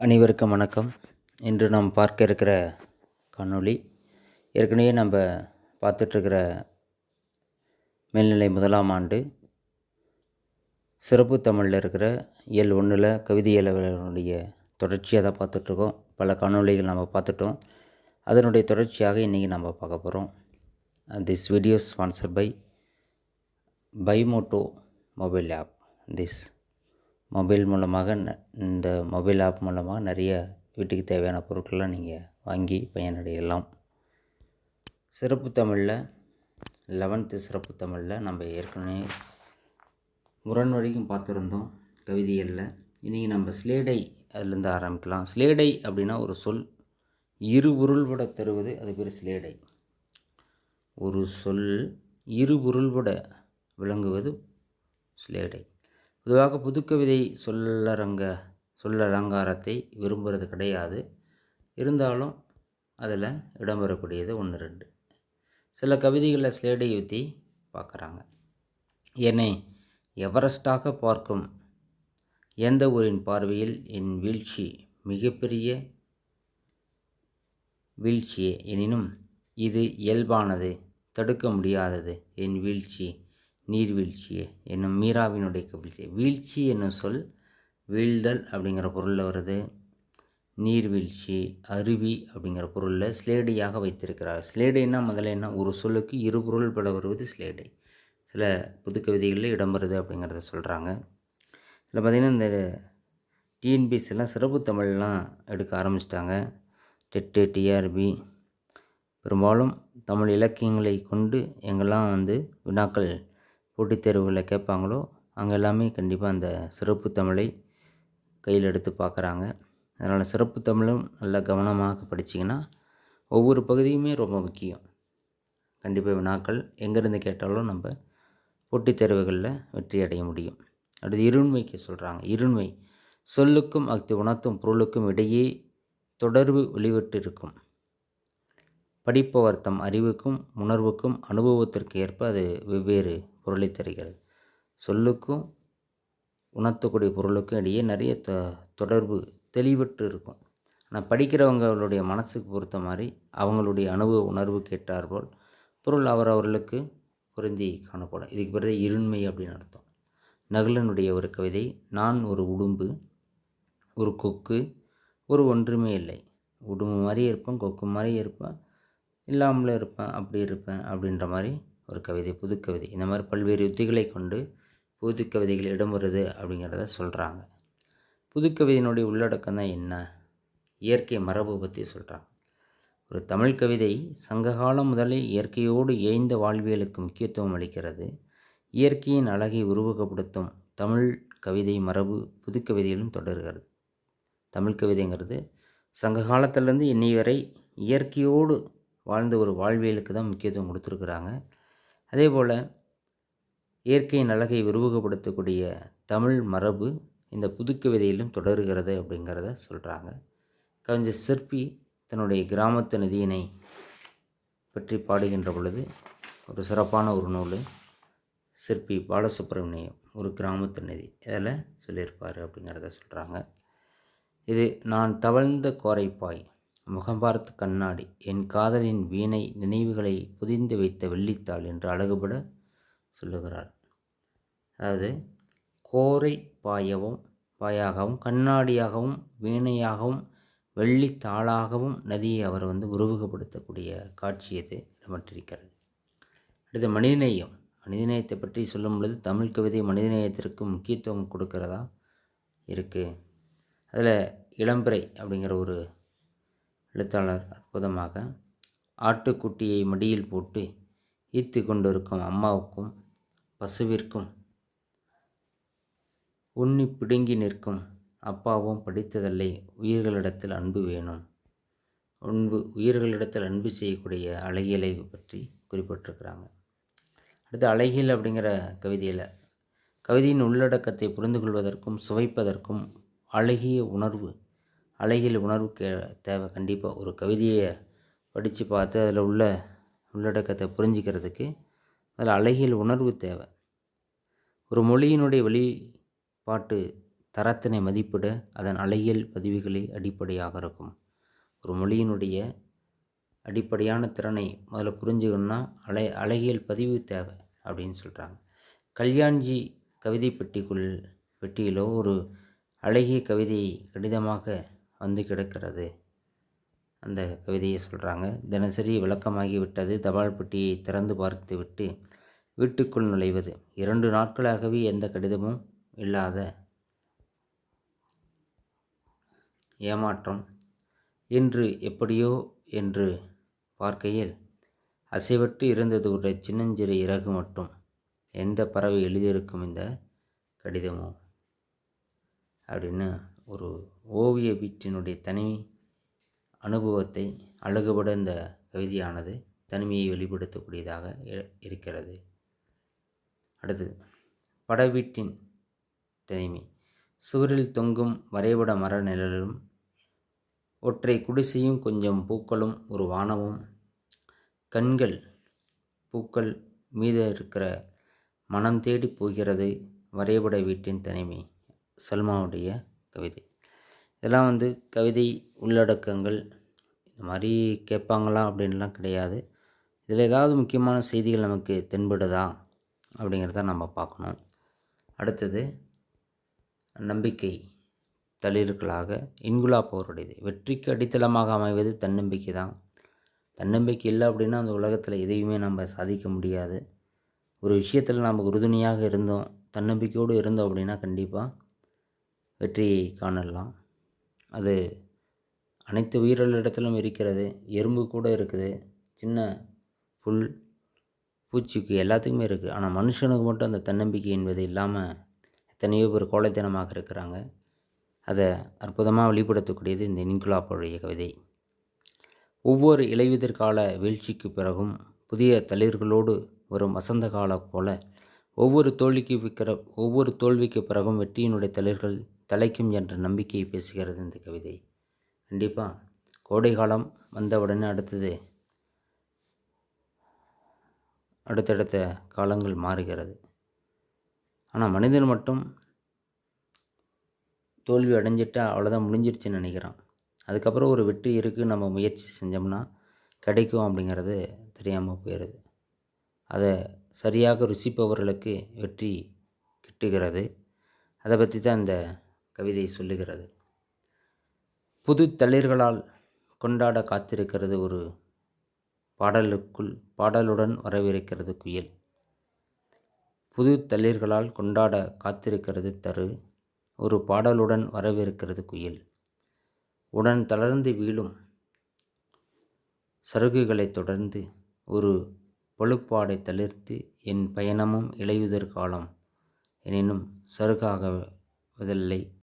அனைவருக்கும் வணக்கம். இன்று நாம் பார்க்க இருக்கிற காணொளி ஏற்கனவே நம்ம பார்த்துட்ருக்கிற மேல்நிலை முதலாம் ஆண்டு சிறப்பு தமிழில் இருக்கிற இயல் ஒன்றில் கவிதையியலுடைய தொடர்ச்சியாக தான் பார்த்துட்ருக்கோம் பல காணொளிகள் நம்ம பார்த்துட்டோம். அதனுடைய தொடர்ச்சியாக இன்றைக்கி நம்ம பார்க்க போகிறோம் திஸ் வீடியோ ஸ்பான்சர் பை பைமோட்டோ மொபைல் ஆப் திஸ் மொபைல் மூலமாக ந இந்த மொபைல் ஆப் மூலமாக நிறைய வீட்டுக்கு தேவையான பொருட்கள்லாம் நீங்கள் வாங்கி பயனடையலாம். சிறப்பு தமிழில் லெவன்த்து சிறப்பு தமிழில் நம்ம ஏற்கனவே முரண் வரைக்கும் பார்த்துருந்தோம் கவிதைகளில். இன்றைக்கி நம்ம ஸ்லேடை அதுலேருந்து ஆரம்பிக்கலாம். ஸ்லேடை அப்படின்னா ஒரு சொல் இரு உருள்பட தருவது அது பேர் ஸ்லேடை ஒரு சொல் இரு உருள்பட விளங்குவது ஸ்லேடை பொதுவாக புதுக்கவிதை சொல்லரங்க சொல்லலங்காரத்தை விரும்புகிறது கிடையாது. இருந்தாலும் அதில் இடம்பெறக்கூடியது ஒன்று ரெண்டு. சில கவிதைகளில் ஸ்லேடை ஊற்றி பார்க்குறாங்க. என்னை எவரெஸ்டாக பார்க்கும்? எந்த ஊரின் பார்வையில் என் வீழ்ச்சி மிகப்பெரிய வீழ்ச்சியே? எனினும் இது இயல்பானது தடுக்க முடியாதது. என் வீழ்ச்சி நீர்வீழ்ச்சியே என்னும் மீராவினுடைய கவிழ்ச்சி. வீழ்ச்சி என்னும் சொல் வீழ்தல் அப்படிங்கிற பொருளில் வருது. நீர்வீழ்ச்சி அருவி அப்படிங்கிற பொருளில் ஸ்லேடியாக வைத்திருக்கிறார். ஸ்லேடைன்னா முதல்ல என்ன? ஒரு சொல்லுக்கு இரு பொருள் பல வருவது ஸ்லேடை சில புது கவிதைகளில் இடம்பெறுது அப்படிங்கிறத சொல்கிறாங்க இதில் பார்த்திங்கன்னா இந்த டிஎன்பிஎஸ்லாம் சிறப்பு தமிழ்லாம் எடுக்க ஆரம்பிச்சிட்டாங்க. டெட்டு டிஆர்பி பெரும்பாலும் தமிழ் இலக்கியங்களை கொண்டு எங்கெல்லாம் வந்து வினாக்கள் போட்டித் தேர்வுகளில் கேட்பாங்களோ அங்கே எல்லாமே கண்டிப்பாக அந்த சிறப்பு தமிழை கையில் எடுத்து பார்க்குறாங்க. அதனால் சிறப்பு தமிழும் நல்லா கவனமாக படிச்சிங்கன்னா ஒவ்வொரு பகுதியுமே ரொம்ப முக்கியம். கண்டிப்பாக வினாக்கள் எங்கேருந்து கேட்டாலும் நம்ம போட்டித் தேர்வுகளில் வெற்றி அடைய முடியும். அடுத்து இருண்மைக்கு சொல்கிறாங்க. இருண்மை சொல்லுக்கும் அக்தி உணர்த்தும் பொருளுக்கும் இடையே தொடர்பு வெளிவிட்டிருக்கும் படிப்பவர் தம் அறிவுக்கும் உணர்வுக்கும் அனுபவத்திற்கு ஏற்ப அது வெவ்வேறு பொருளை தருகிறது. சொல்லுக்கும் உணர்த்தக்கூடிய பொருளுக்கும் இடையே நிறைய த தொடர்பு தெளிவற்று இருக்கும். ஆனால் படிக்கிறவங்களுடைய மனசுக்கு பொறுத்த மாதிரி அவங்களுடைய அனுபவ உணர்வு கேட்டார்போல் பொருள் அவர் அவர்களுக்கு பொருந்தி காணப்படும். இதுக்கு பிறகு இருண்மை அப்படின்னு அர்த்தம். நகுலனுடைய ஒரு கவிதை நான் ஒரு உடும்பு ஒரு கொக்கு ஒரு ஒன்றுமே இல்லை. உடும்பு மாதிரி இருப்பேன் கொக்கு மாதிரி இருப்பேன் இல்லாமலே இருப்பேன் அப்படி இருப்பேன் அப்படின்ற மாதிரி ஒரு கவிதை புதுக்கவிதை இந்த மாதிரி பல்வேறு யுத்திகளை கொண்டு புது கவிதைகள் இடம் வருது அப்படிங்கிறத சொல்கிறாங்க புதுக்கவிதையினுடைய உள்ளடக்கம் தான் என்ன? இயற்கை மரபு பற்றி சொல்கிறாங்க ஒரு தமிழ் கவிதை சங்ககாலம் முதலே இயற்கையோடு ஏய்ந்த வாழ்வியலுக்கு முக்கியத்துவம் அளிக்கிறது. இயற்கையின் அழகை உருவகப்படுத்தும் தமிழ் கவிதை மரபு புதுக்கவிதையிலும் தொடர்கிறது. தமிழ் கவிதைங்கிறது சங்க காலத்திலேருந்து இன்னி வரை இயற்கையோடு வாழ்ந்த ஒரு வாழ்வியலுக்கு தான் முக்கியத்துவம் கொடுத்துருக்குறாங்க. அதே போல் இயற்கையின் அழகை உருவகப்படுத்தக்கூடிய தமிழ் மரபு இந்த புதுக்கவிதையிலும் தொடர்கிறது அப்படிங்கிறத சொல்கிறாங்க கவிஞர் சிற்பி தன்னுடைய கிராமத்து நதியினை பற்றி பாடுகின்ற பொழுது ஒரு சிறப்பான ஒரு நூல் சிற்பி பாலசுப்ரமணியம் ஒரு கிராமத்து நதி இதில் சொல்லியிருப்பார் அப்படிங்கிறத சொல்கிறாங்க இது நான் தவழ்ந்த கோரைப்பாய் முகம் பார்த்து கண்ணாடி. என் காதலின் வீணை நினைவுகளை புதிந்து வைத்த வெள்ளித்தாள் என்று அழகுபட சொல்லுகிறார் அதாவது கோரை பாயவும் பாயாகவும் கண்ணாடியாகவும் வீணையாகவும் வெள்ளித்தாளாகவும் நதியை அவர் வந்து உருவகப்படுத்தக்கூடிய காட்சி இது இடம்பெற்றிருக்கிறது. அடுத்து மனிதநேயம். மனிதநேயத்தை பற்றி சொல்லும் பொழுது தமிழ் கவிதை மனிதநேயத்திற்கு முக்கியத்துவம் கொடுக்கிறதா இருக்குது அதில் இளம்பிறை அப்படிங்கிற ஒரு எழுத்தாளர் அற்புதமாக ஆட்டுக்குட்டியை மடியில் போட்டு ஈத்து கொண்டிருக்கும் அம்மாவுக்கும் பசுவிற்கும் உண்ணி பிடுங்கி நிற்கும் அப்பாவும் படித்ததில்லை. உயிர்களிடத்தில் அன்பு வேணும். அன்பு உயிர்களிடத்தில் அன்பு செய்யக்கூடிய அழகியலை பற்றி குறிப்பிட்டிருக்கிறாங்க. அடுத்து அழகியல் அப்படிங்கிற கவிதையில் கவிதையின் உள்ளடக்கத்தை புரிந்து கொள்வதற்கும் சுவைப்பதற்கும் அழகிய உணர்வு அழகியல் உணர்வு கே தேவை. கண்டிப்பாக ஒரு கவிதையை படித்து பார்த்து அதில் உள்ள உள்ளடக்கத்தை புரிஞ்சிக்கிறதுக்கு அதில் அழகியல் உணர்வு தேவை. ஒரு மொழியினுடைய வெளிப்பாட்டு தரத்தினை மதிப்பிட அதன் அழகியல் பதிவுகளை அடிப்படையாக இருக்கும். ஒரு மொழியினுடைய அடிப்படையான திறனை முதல்ல புரிஞ்சுக்கணும்னா அலை அழகியல் பதிவு தேவை அப்படின்னு சொல்கிறாங்க கல்யாண்ஜி கவிதை பெட்டிக்குள் பெட்டியிலோ ஒரு அழகிய கவிதையை கடிதமாக வந்து கிடக்கிறது. அந்த கவிதையை சொல்கிறாங்க தினசரி விளக்கமாகி விட்டது தபால் பெட்டியை திறந்து பார்த்துவிட்டு வீட்டுக்குள் நுழைவது. இரண்டு நாட்களாகவே எந்த கடிதமும் இல்லாத ஏமாற்றம். இன்று எப்படியோ என்று பார்க்கையில் அசைவட்டு இருந்தது. ஒரு சின்னஞ்சிறு இறகு மட்டும். எந்த பறவை எழுதியிருக்கும் இந்த கடிதமோ? அப்படின்னு ஒரு ஓவிய வீட்டினுடைய தனி அனுபவத்தை அழகுபட இந்த கவிதையானது தனிமையை வெளிப்படுத்தக்கூடியதாக இருக்கிறது. அடுத்தது படவீட்டின் தனிமை. சுவரில் தொங்கும் வரைபட மர நிழலும் ஒற்றை குடிசையும் கொஞ்சம் பூக்களும் ஒரு வானமும் கண்கள் பூக்கள் மீது இருக்கிற மனம் தேடி போகிறது வரைபட வீட்டின் தனிமை. சல்மாவுடைய கவிதை. இதெல்லாம் வந்து கவிதை உள்ளடக்கங்கள் இந்த மாதிரி கேட்பாங்களா அப்படின்லாம் கிடையாது. இதில் ஏதாவது முக்கியமான செய்திகள் நமக்கு தென்படுதா அப்படிங்கிறத நம்ம பார்க்கணும். அடுத்தது நம்பிக்கை தளிர்களாக இன்குலா போருடையது வெற்றிக்கு அடித்தளமாக அமைவது தன்னம்பிக்கை தான். தன்னம்பிக்கை இல்லை அப்படின்னா அந்த உலகத்தில் எதையுமே நம்ம சாதிக்க முடியாது. ஒரு விஷயத்தில் நம்ம உறுதுணையாக இருந்தோம் தன்னம்பிக்கையோடு இருந்தோம் அப்படின்னா கண்டிப்பாக வெற்றியை காணலாம். அது அனைத்து உயிரிழத்திலும் இருக்கிறது. எறும்பு கூட இருக்குது. சின்ன புல் பூச்சிக்கு எல்லாத்துக்குமே இருக்குது ஆனால் மனுஷனுக்கு மட்டும் அந்த தன்னம்பிக்கை என்பது இல்லாமல் எத்தனையோ பேர் கோழைத்தனமாக இருக்கிறாங்க. அதை அற்புதமாக வெளிப்படுத்தக்கூடியது இந்த இன்குலாப்போடைய கவிதை. ஒவ்வொரு இலையுதிர்கால வீழ்ச்சிக்கு பிறகும் புதிய தளிர்களோடு வரும் வசந்த காலம் போல ஒவ்வொரு தோல்விக்கு விற்கிற ஒவ்வொரு தோல்விக்கு பிறகும் வெற்றியினுடைய தளிர்கள் தலைக்கும் என்ற நம்பிக்கையை பேசுகிறது இந்த கவிதை. கண்டிப்பாக கோடை காலம் வந்தவுடனே அடுத்தது அடுத்தடுத்த காலங்கள் மாறுகிறது. ஆனால் மனிதன் மட்டும் தோல்வி அடைஞ்சிட்டா அவ்வளோதான் முடிஞ்சிருச்சுன்னு நினைக்கிறான். அதுக்கப்புறம் ஒரு வெற்றி இருக்குது நம்ம முயற்சி செஞ்சோம்னா கிடைக்கும் அப்படிங்கிறது தெரியாமல் போயிடுது அதை சரியாக ருசிப்பவர்களுக்கு வெற்றி கிட்டுகிறது. அதை பற்றி தான் இந்த கவிதை சொல்லுகிறது. புது தளிர்களால் கொண்டாட காத்திருக்கிறது ஒரு பாடலுக்குள் பாடலுடன் வரவிருக்கிறது குயில். புது தளிர்களால் கொண்டாட காத்திருக்கிறது தரு ஒரு பாடலுடன் வரவிருக்கிறது குயில். உடன் தளர்ந்து வீழும் சருகுகளை தொடர்ந்து ஒரு பழுப்பாடை தளிர்த்து என் பயணமும் இலையுதிர் காலம். எனினும் சருகாகவதில்லை